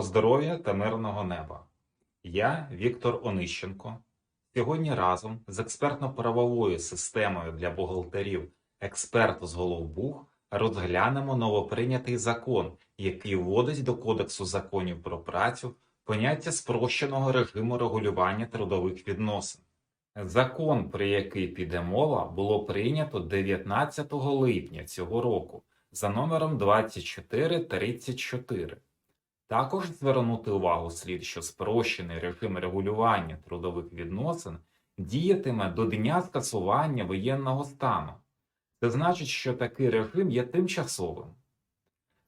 Міцного здоров'я та мирного неба. Я Віктор Онищенко. Сьогодні разом з експертно-правовою системою для бухгалтерів «Експерт з Головбух» розглянемо новоприйнятий закон, який вводить до Кодексу законів про працю поняття спрощеного режиму регулювання трудових відносин. Закон, про який піде мова, було прийнято 19 липня цього року за номером 2434. Також звернути увагу слід, що спрощений режим регулювання трудових відносин діятиме до дня скасування воєнного стану. Це значить, що такий режим є тимчасовим.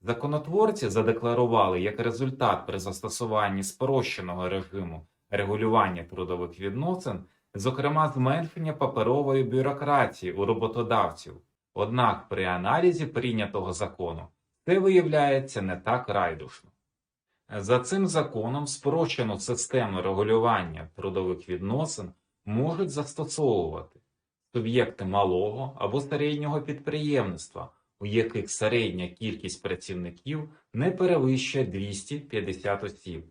Законотворці задекларували як результат при застосуванні спрощеного режиму регулювання трудових відносин, зокрема зменшення паперової бюрократії у роботодавців. Однак при аналізі прийнятого закону це виявляється не так райдушно. За цим законом спрощену систему регулювання трудових відносин можуть застосовувати суб'єкти малого або середнього підприємництва, у яких середня кількість працівників не перевищує 250 осіб,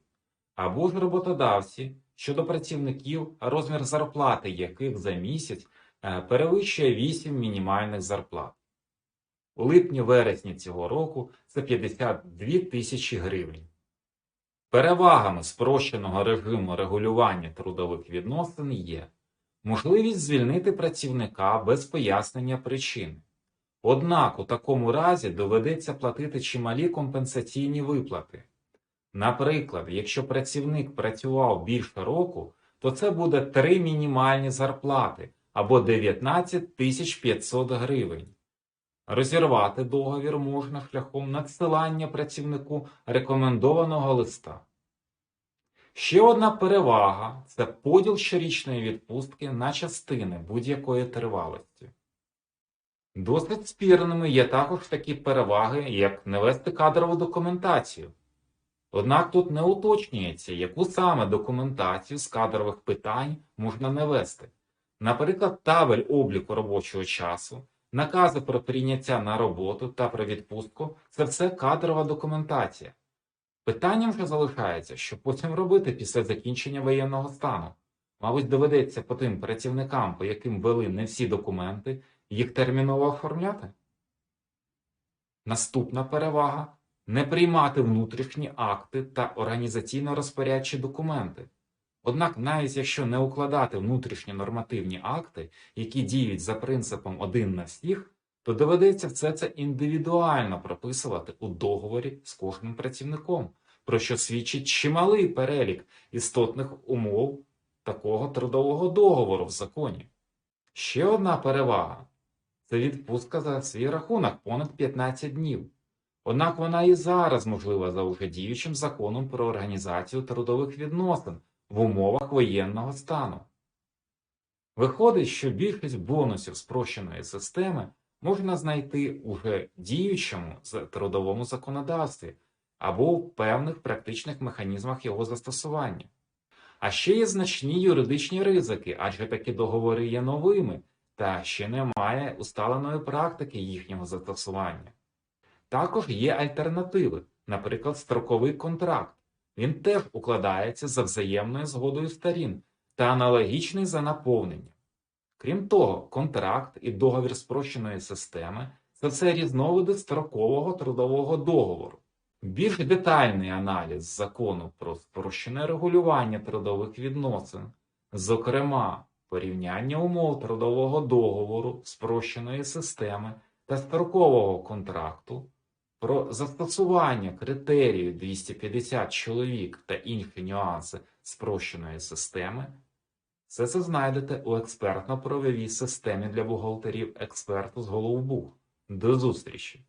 або ж роботодавці щодо працівників, розмір зарплати яких за місяць е, перевищує 8 мінімальних зарплат. У липні-вересні цього року це 52 тисячі гривень. Перевагами спрощеного режиму регулювання трудових відносин є можливість звільнити працівника без пояснення причини. Однак у такому разі доведеться платити чималі компенсаційні виплати. Наприклад, якщо працівник працював більше року, то це буде 3 мінімальні зарплати або 19 500 гривень. Розірвати договір можна шляхом надсилання працівнику рекомендованого листа. Ще одна перевага це поділ щорічної відпустки на частини будь-якої тривалості. Досить спірними є також такі переваги, як не вести кадрову документацію. Однак тут не уточнюється, яку саме документацію з кадрових питань можна не вести. Наприклад, табель обліку робочого часу, накази про прийняття на роботу та про відпустку це все кадрова документація. Питанням вже залишається, що потім робити після закінчення воєнного стану. Мабуть, доведеться по тим працівникам, по яким вели не всі документи, їх терміново оформляти. Наступна перевага не приймати внутрішні акти та організаційно-розпорядчі документи. Однак, навіть якщо не укладати внутрішні нормативні акти, які діють за принципом один на всіх, то доведеться все це індивідуально прописувати у договорі з кожним працівником, про що свідчить чималий перелік істотних умов такого трудового договору в законі. Ще одна перевага це відпустка за свій рахунок понад 15 днів. Однак вона і зараз можлива за уже діючим законом про організацію трудових відносин в умовах воєнного стану. Виходить, що більшість бонусів спрощеної системи можна знайти уже діючому трудовому законодавстві або в певних практичних механізмах його застосування. А ще є значні юридичні ризики, адже такі договори є новими, та ще немає усталеної практики їхнього застосування. Також є альтернативи, наприклад, строковий контракт. Він теж укладається за взаємною згодою сторін та аналогічний за наповнення. Крім того, контракт і договір спрощеної системи це все різновиди строкового трудового договору. Більш детальний аналіз закону про спрощене регулювання трудових відносин, зокрема порівняння умов трудового договору, спрощеної системи та строкового контракту, про застосування критерію 250 чоловік та інші нюанси спрощеної системи, все це знайдете у експертно-правовій системі для бухгалтерів експерту з Головбух. До зустрічі!